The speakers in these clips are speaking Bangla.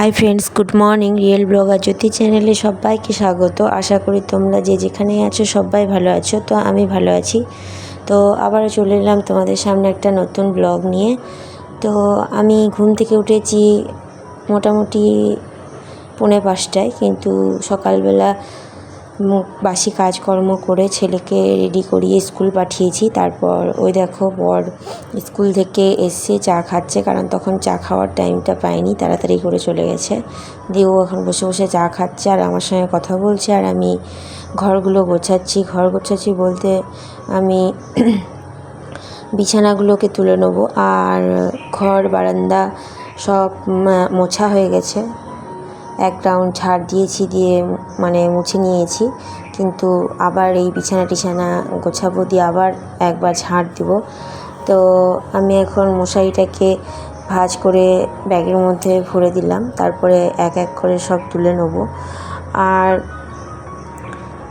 Hi friends good morning real blogger Jyoti চ্যানেলে সবাইকে স্বাগত। আশা করি তোমরা যে যেখানে আছো সবাই ভালো আছো, তো আমি ভালো আছি। তো আবারও চলে এলাম তোমাদের সামনে একটা নতুন ব্লগ নিয়ে। তো আমি ঘুম থেকে উঠেছি মোটামুটি পৌনে পাঁচটায়, কিন্তু সকালবেলা মুখ বাসি কাজকর্ম করে ছেলেকে রেডি করিয়ে স্কুল পাঠিয়েছি। তারপর ওই দেখো বর স্কুল থেকে এসে চা খাচ্ছে, কারণ তখন চা খাওয়ার টাইমটা পায়নি, তাড়াতাড়ি করে চলে গেছে। দিয়ে ও এখন বসে বসে চা খাচ্ছে আর আমার সঙ্গে কথা বলছে আর আমি ঘরগুলো গোছাচ্ছি। ঘর গোছাচ্ছি বলতে আমি বিছানাগুলোকে তুলে নেব। আর ঘর, বারান্দা সব মোছা হয়ে গেছে। এক রাউন্ড ঝাড় দিয়েছি, দিয়ে মানে মুছে নিয়েছি। কিন্তু আবার এই বিছানা টিছানা গোছাবো দিয়ে আবার একবার ঝাড় দিব। তো আমি এখন মশারিটাকে ভাঁজ করে ব্যাগের মধ্যে ভরে দিলাম। তারপরে এক এক করে সব তুলে নেব। আর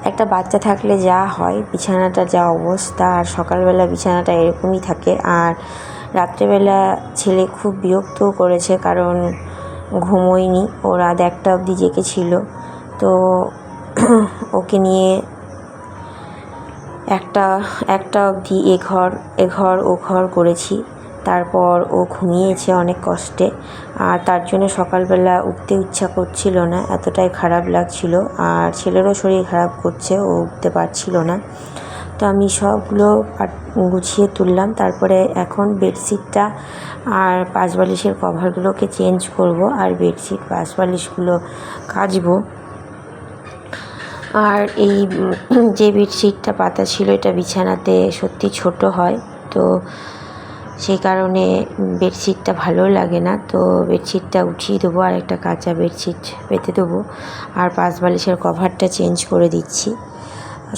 একটা বাচ্চা থাকলে যা হয়, বিছানাটা যা অবস্থা, আর সকালবেলা বিছানাটা এরকমই থাকে। আর রাত্রেবেলা ছেলে খুব বিরক্তও করেছে, কারণ ঘুমোয়নি। ও রাত একটা অবধি জেগেছিল তো ওকে নিয়ে একটা একটা অবধি এ ঘর এ ঘর, ও ঘর করেছি। তারপর ও ঘুমিয়েছে অনেক কষ্টে। আর তার জন্য সকালবেলা উঠতে ইচ্ছা করছিল না। এতটাই খারাপ লাগছিল। আর ছেলেরও শরীর খারাপ করছে। ও উঠতে পারছিল না। তো আমি সবগুলো গুছিয়ে তুললাম। তারপরে এখন বেডশিটটা আর পাঁচ বালিশের কভারগুলোকে চেঞ্জ করব আর বেডশিট পাঁচ বালিশগুলো কাচবো। আর এই যে বেডশিটটা পাতা ছিল, এটা বিছানাতে সত্যি ছোট হয়। তো সেই কারণে বেডশিটটা ভালো লাগে না। তো বেডশিটটা উঠিয়ে দেবো আর একটা কাঁচা বেডশিট পেতে দেবো। আর পাঁচ বালিশের কভারটা চেঞ্জ করে দিচ্ছি।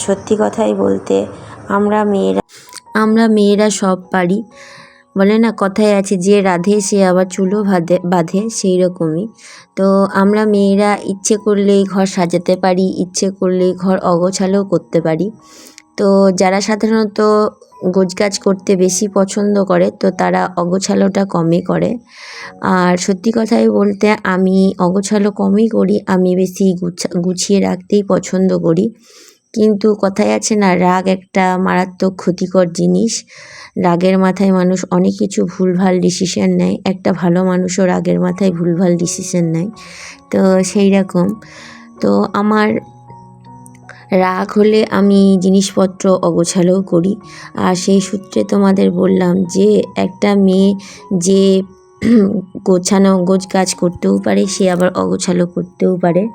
সত্যি কথাই বলতে আমরা মেয়েরা আমরা মেয়েরা সব পারি। বলে না কথায় আছে, যে রাধে সে আবার চুলও বাঁধে বাঁধে সেই রকমই তো আমরা মেয়েরা ইচ্ছে করলেই ঘর সাজাতে পারি, ইচ্ছে করলেই ঘর অগোছালোও করতে পারি। তো যারা সাধারণত গোছগাছ করতে বেশি পছন্দ করে, তো তারা অগোছালোটা কমই করে। আর সত্যি কথাই বলতে, আমি অগোছালো কমই করি, আমি বেশি গুছিয়ে রাখতেই পছন্দ করি। কিন্তু কথায় আছে না, রাগ একটা মারাত্মক ক্ষতিকর জিনিস। রাগের মাথায় মানুষ অনেক কিছু ভুলভাল ডিসিশন নেয়, একটা ভালো মানুষও রাগের মাথায় ভুলভাল ডিসিশন নেয়। তো সেই রকম। তো আমার রাগ হলে আমি জিনিসপত্র অগোছালোও করি। আর সেই সূত্রে তোমাদের বললাম যে, একটা মেয়ে যে গোছানো গোছ গাছ করতেও পারে, সে আবার অগোছালো করতেও পারে।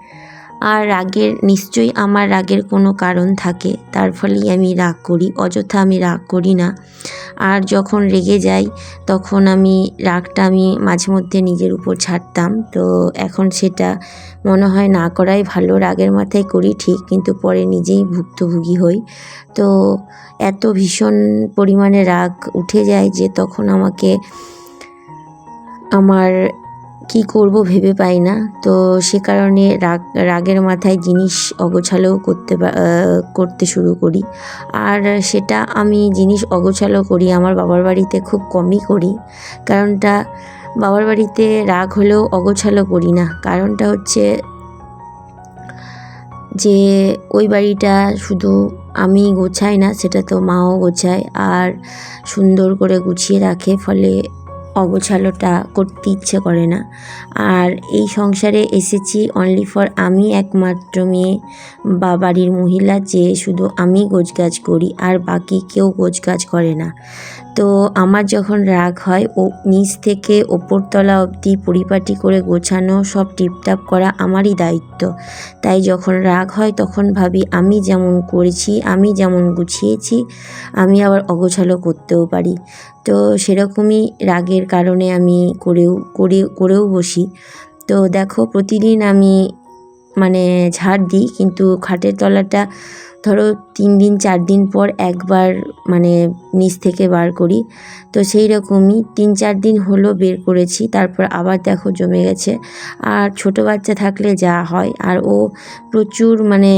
আর রাগের, নিশ্চয়ই আমার রাগের কোনো কারণ থাকে। তার ফলেই আমি রাগ করি, অযথা আমি রাগ করি না। আর যখন রেগে যাই, তখন আমি, রাগটা আমি মাঝে মধ্যে নিজের উপর ছাড়তাম। তো এখন সেটা মনে হয় না করাই ভালো, রাগের মাথায় করি ঠিক, কিন্তু পরে নিজেই ভুক্তভোগী হই। তো এত ভীষণ পরিমাণে রাগ উঠে যায় যে তখন আমাকে আমার কি করব ভেবে পাই না। তো সে কারণে রাগ, রাগের মাথায় জিনিস অগোছালো করতে করতে শুরু করি। আর সেটা আমি জিনিস অগোছালো করি আমার বাবার বাড়িতে খুব কমই করি। কারণটা বাবার বাড়িতে রাগ হলেও অগোছালো করি না। কারণটা হচ্ছে যে ওই বাড়িটা শুধু আমি গোছাই না, সেটা তো মাও গোছায়। আর সুন্দর করে গুছিয়ে রাখে, ফলে অগোছালোটা করতে ইচ্ছে করে না। আর এই সংসারে এসেছি অনলি ফর আমি একমাত্র মেয়ে, বা বাড়ির মহিলা যে শুধু আমি গোছগাছ করি, আর বাকি কেউ গোছগাছ করে না। তো আমার যখন রাগ হয়, ও নিচ থেকে ওপরতলা অবধি পরিপাটি করে গোছানো সব টিপটাপ করা আমারই দায়িত্ব। তাই যখন রাগ হয়, তখন ভাবি, আমি যেমন করেছি, আমি যেমন গুছিয়েছি, আমি আবার অগোছালো করতেও পারি। তো সেরকমই রাগের কারণে আমি করেও, করে, করেও বসি। তো দেখো, প্রতিদিন আমি মানে ঝাড় দিই, কিন্তু খাটের তলাটা ধরো তিন দিন, চার দিন পর একবার মানে নিচ থেকে বার করি। তো সেই রকমই তিন, চার দিন হলো বের করেছি, তারপর আবার দেখো জমে গেছে। আর ছোট বাচ্চা থাকলে যা হয়, আর ও প্রচুর মানে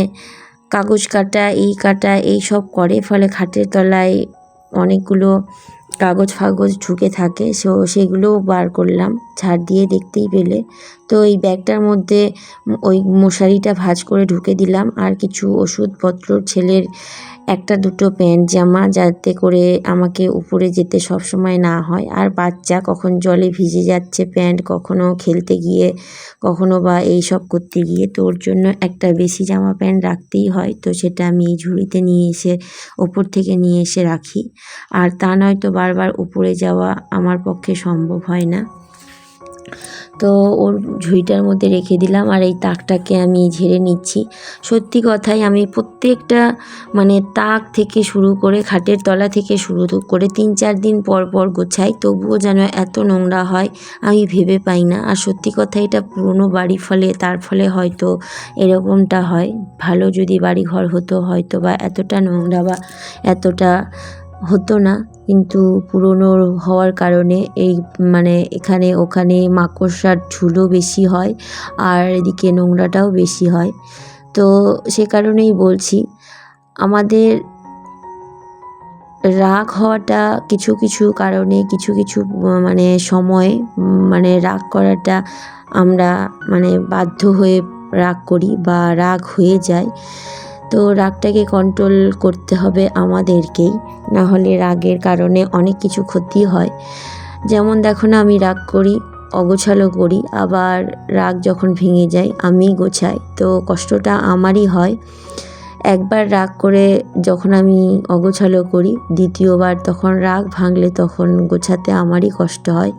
কাগজ কাটা, এই কাটা, এই সব করে, ফলে খাটের তলায় অনেকগুলো কাগজ ফাগজ ঢুকে থাকে, সো সেগুলোও বার করলাম। ছাড় দিয়ে দেখতেই পেলে। তো এই ব্যাগটার মধ্যে ওই মশারিটা ভাঁজ করে ঢুকে দিলাম। আর কিছু ওষুধপত্র, ছেলের একটা দুটো প্যান্ট জামা, যাতে করে আমাকে উপরে যেতে সব সময় না হয়। আর বাচ্চা কখন জলে ভিজে যাচ্ছে প্যান্ট, কখনো খেলতে গিয়ে, কখনো বা এই সব করতে গিয়ে, তো ওর জন্য একটা বেশি জামা প্যান্ট রাখতেই হয়। তো সেটা আমি এই ঝুড়িতে নিয়ে এসে, ওপর থেকে নিয়ে এসে রাখি। আর তা নয়তো বারবার উপরে যাওয়া আমার পক্ষে সম্ভব হয় না। তো ওর ঝুড়িটার মধ্যে রেখে দিলাম আর এই তাকটাকে আমি ঝেড়ে নিচ্ছি। সত্যি কথাই আমি প্রত্যেকটা মানে তাক থেকে শুরু করে খাটের তলা থেকে শুরু করে তিন চার দিন পর পর গোছাই, তবুও যেন এত নোংরা হয় আমি ভেবে পাই না। আর সত্যি কথা এটা পুরনো বাড়ি ফলে তার ফলে হয়তো এরকমটা হয়। ভালো যদি বাড়ি ঘর হতো হয়তো বা এতটা নোংরা বা এতটা হতো না, কিন্তু পুরনো হওয়ার কারণে এই মানে এখানে ওখানে মাকড়সার ঝুলও বেশি হয় আর এদিকে নোংরাটাও বেশি হয়। তো সে কারণেই বলছি, আমাদের রাগ হওয়াটা কিছু কিছু কারণে, কিছু কিছু মানে সময় মানে রাগ করাটা আমরা মানে বাধ্য হয়ে রাগ করি বা রাগ হয়ে যায়। তো রাগটাকে কন্ট্রোল করতে হবে আমাদেরকেই, না হলে রাগের কারণে অনেক কিছু ক্ষতি হয়। যেমন দেখো না, আমি রাগ করি, অগোছালো করি, আবার রাগ যখন ভেঙে যায় আমি গোছাই। তো কষ্টটা আমারই হয়। একবার রাগ করে যখন আমি অগোছালো করি, দ্বিতীয়বার তখন রাগ ভাঙলে তখন গোছাতে আমারই কষ্ট হয়।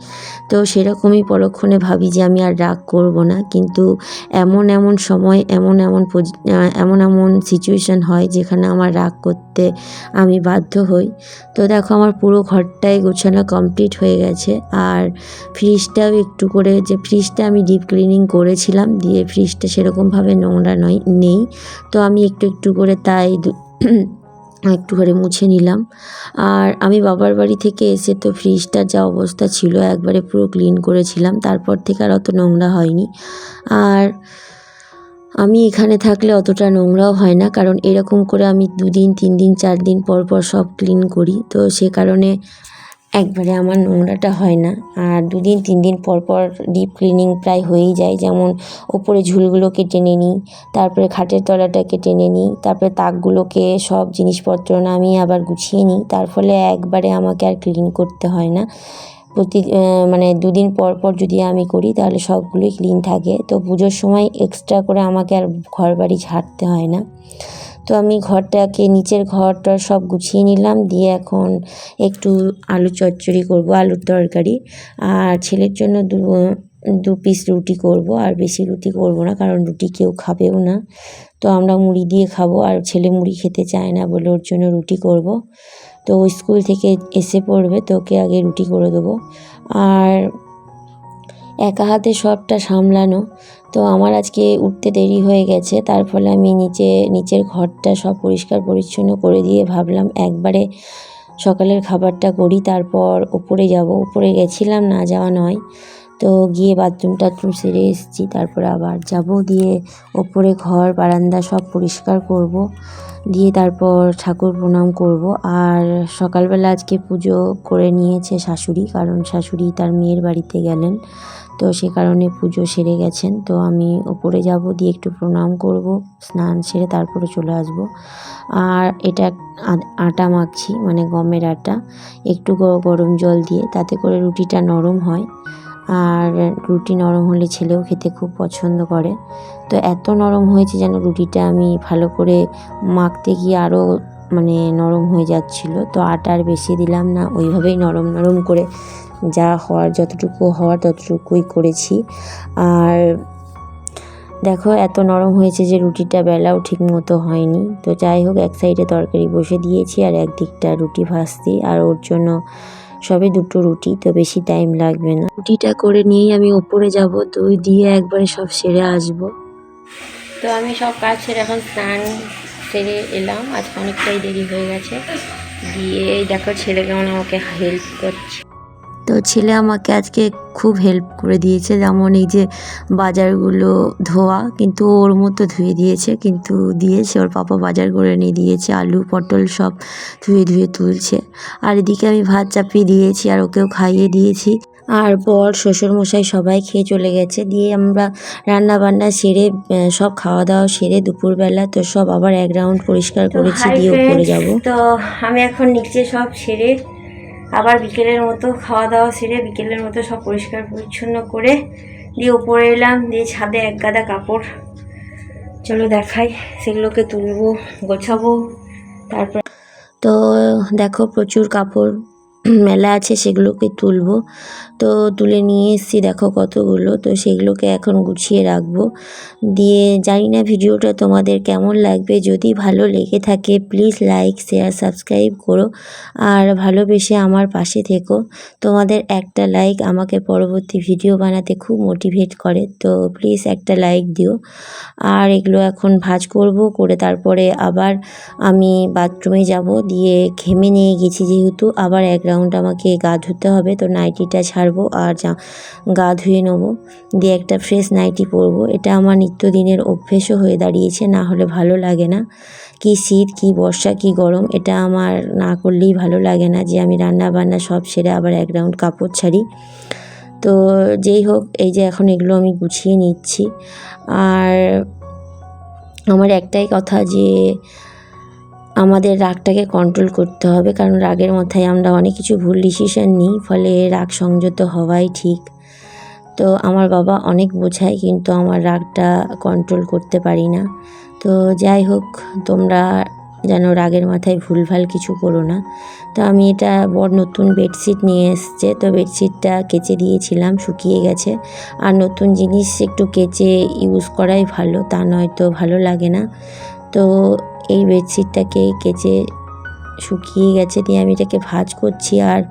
তো সেরকমই পরক্ষণে ভাবি যে আমি আর রাগ করব না। কিন্তু এমন এমন সময়, এমন এমন এমন এমন সিচুয়েশান হয় যেখানে আমার রাগ করতে আমি বাধ্য হই। তো দেখো আমার পুরো ঘরটাই গোছানো কমপ্লিট হয়ে গেছে। আর ফ্রিজটাও একটু করে, যে ফ্রিজটা আমি ডিপ ক্লিনিং করেছিলাম, দিয়ে ফ্রিজটা সেরকমভাবে নোংরা নয়, নেই। তো আমি একটু একটু করে তাই একটু করে মুছে নিলাম। আর আমি বাবার বাড়ি থেকে এসে তো ফ্রিজটার যা অবস্থা ছিল একবারে পুরো ক্লিন করেছিলাম, তারপর থেকে আর অত নোংরা হয়নি। আর আমি এখানে থাকলে অতটা নোংরাও হয় না, কারণ এরকম করে আমি দুদিন তিন দিন চার দিন পর পর সব ক্লিন করি। তো সে কারণে একবারে আমার নোংরাটা হয় না। আর দুদিন তিন দিন পর পর ডিপ ক্লিনিং প্রায় হয়েই যায়। যেমন ওপরে ঝুলগুলোকে টেনে নিই, তারপরে খাটের তলাটাকে টেনে নিই, তারপরে তাকগুলোকে সব জিনিসপত্র নামিয়ে আবার গুছিয়ে নিই। তার ফলে একবারে আমাকে আর ক্লিন করতে হয় না। প্রতি মানে দুদিন পর পর যদি আমি করি, তাহলে সবগুলোই ক্লিন থাকে। তো পুজোর সময় এক্সট্রা করে আমাকে আর ঘর বাড়ি ঝাড়তে হয় না। তো আমি ঘরটাকে, নিচের ঘরটা সব গুছিয়ে নিলাম। দিয়ে এখন একটু আলু চচ্চড়ি করব, আলুর তরকারি। আর ছেলের জন্য দু দু পিস রুটি করব। আর বেশি রুটি করব না, কারণ রুটি কেউ খাবেও না। তো আমরা মুড়ি দিয়ে খাব। আর ছেলে মুড়ি খেতে চায় না বলে ওর জন্য রুটি করব। তো স্কুল থেকে এসে পড়বে, তো ওকে আগে রুটি করে দেবো। আর একা হাতে সবটা সামলানো। তো আমার আজকে উঠতে দেরি হয়ে গেছে, তার ফলে আমি নিচে, নিচের ঘরটা সব পরিষ্কার পরিচ্ছন্ন করে দিয়ে ভাবলাম একবারে সকালের খাবারটা করি, তারপর ওপরে যাব। উপরে গেছিলাম, না যাওয়া নয়। তো গিয়ে বাথরুম টাথরুম সেরে এসেছি, তারপরে আবার যাব দিয়ে ওপরে ঘর, বারান্দা সব পরিষ্কার করব। দিয়ে তারপর ঠাকুর প্রণাম করব। আর সকালবেলা আজকে পুজো করে নিয়েছে শাশুড়ি, কারণ শাশুড়ি তার মেয়ের বাড়িতে গেলেন। তো সে কারণে পুজো সেরে গেছেন। তো আমি ওপরে যাব, দিয়ে একটু প্রণাম করব, স্নান সেরে তারপরে চলে আসব। আর এটা আটা মাখছি মানে গমের আটা। একটু গরম জল দিয়ে, তাতে করে রুটিটা নরম হয়। আর রুটি নরম হলে ছেলেও খেতে খুব পছন্দ করে। তো এত নরম হয়েছে যেন রুটিটা আমি ভালো করে মাখতে গিয়ে আরও মানে নরম হয়ে যাচ্ছিল। তো আটা আর বেশি দিলাম না, ওইভাবেই নরম নরম করে যা হওয়ার, যতটুকু হওয়ার ততটুকুই করেছি। আর দেখো, এত নরম হয়েছে যে রুটিটা বেলাও ঠিক মতো হয়নি। তো যাই হোক, এক সাইডে তরকারি বসে দিয়েছি আর একদিকটা রুটি ভাজছি। আর ওর জন্য সবে দুটো রুটি, তো বেশি টাইম লাগবে না। রুটিটা করে নিয়েই আমি উপরে যাব ওই দিয়ে একবারে সব সেরে আসব। তো আমি সব কাজ সেরে এখন স্নান সেরে এলাম। আজকে অনেকটাই দেরি হয়ে গেছে। দিয়ে দেখো ছেলে কেমন আমাকে হেল্প করছে। তো ছেলে আমাকে আজকে খুব হেল্প করে দিয়েছে। যেমন এই যে বাজারগুলো ধোয়া, কিন্তু ওর মতো ধুয়ে দিয়েছে। কিন্তু দিয়েছে, ওর পাপা বাজার করে নিয়ে দিয়েছে। আলু, পটল সব ধুয়ে ধুয়ে তুলছে। আর এদিকে আমি ভাত চাপিয়ে দিয়েছি আর ওকেও খাইয়ে দিয়েছি। আর বর শ্বশুরমশাই সবাই খেয়ে চলে গেছে। দিয়ে আমরা রান্না বান্না সেরে সব খাওয়া দাওয়া সেরে দুপুরবেলা তো সব আবার এক রাউন্ড পরিষ্কার করেছি দিয়ে উপরে যাব। তো আমি এখন নিচে সব সেরে আবার বিকেলের মতো খাওয়া দাওয়া সেরে বিকেলের মতো সব পরিষ্কার পরিচ্ছন্ন করে দিয়ে উপরে এলাম। দিয়ে ছাদে এক গাদা কাপড় চলো দেখাই। সেগুলোকে তুলবো গোছাবো তারপর তো দেখো প্রচুর কাপড় মেলা আছে, সেগুলোকে তুলবো। তো তুলে নিয়ে এসেছি, দেখো কতগুলো। তো সেগুলোকে এখন গুছিয়ে রাখব। দিয়ে জানি না ভিডিওটা তোমাদের কেমন লাগবে। যদি ভালো লেগে থাকে প্লিজ লাইক শেয়ার সাবস্ক্রাইব করো। আর ভালোবেসে আমার পাশে থেকো। তোমাদের একটা লাইক আমাকে পরবর্তী ভিডিও বানাতে খুব মোটিভেট করে। তো প্লিজ একটা লাইক দিও। আর এগুলো এখন ভাজ করব, করে তারপরে আবার আমি বাথরুমে যাব। দিয়ে ঘেমে নিয়ে গেছি যেহেতু, আবার এক রাউন্ড আমাকে গা ধুতে হবে, তো নাইটিটা ছাড়বো আর গা ধুয়ে নেব। দিয়ে একটা ফ্রেশ নাইটি পরবো। এটা আমার নিত্যদিনের অভ্যেসও হয়ে দাঁড়িয়েছে, না হলে ভালো লাগে না। কি শীত, কি বর্ষা, কি গরম, এটা আমার না করলেই ভালো লাগে না যে আমি রান্না বান্না সব সেরে আবার এক রাউন্ড কাপড় ছাড়ি। তো যেই হোক, এই যে এখন এগুলো আমি গুছিয়ে নিচ্ছি। আর আমার একটাই কথা যে আমাদের রাগটাকে কন্ট্রোল করতে হবে, কারণ রাগের মাথায় আমরা অনেক কিছু ভুল ডিসিশন নিই, ফলে রাগ সংযত হওয়াই ঠিক। তো আমার বাবা অনেক বোঝায়, কিন্তু আমার রাগটা কন্ট্রোল করতে পারি না। তো যাই হোক, তোমরা যেন রাগের মাথায় ভুলভাল কিছু করো না। তো আমি এটা বড় নতুন বেডশিট নিয়ে এসছে, তো বেডশিটটা কেচে দিয়েছিলাম, শুকিয়ে গেছে। আর নতুন জিনিস একটু কেচে ইউজ করাই ভালো, তা নয়তো ভালো লাগে না। তো এই বেডশিটটাকে কেচে শুকিয়ে গেছে দিয়ে আমি এটাকে ভাঁজ করছি আর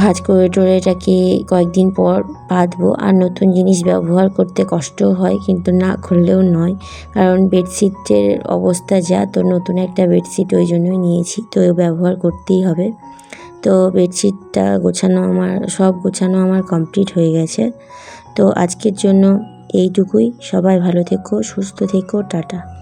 ভাঁজ করে টোরে এটাকে কয়েকদিন পর বাঁধবো। আর নতুন জিনিস ব্যবহার করতে কষ্টও হয়, কিন্তু না খুললেও নয়। কারণ বেডশিটের অবস্থা যা, তো নতুন একটা বেডশিট ওই জন্যই নিয়েছি, তো ব্যবহার করতেই হবে। তো বেডশিটটা গোছানো আমার, সব গোছানো আমার কমপ্লিট হয়ে গেছে। তো আজকের জন্য এইটুকুই। সবাই ভালো থেকো, সুস্থ থেকো, টাটা।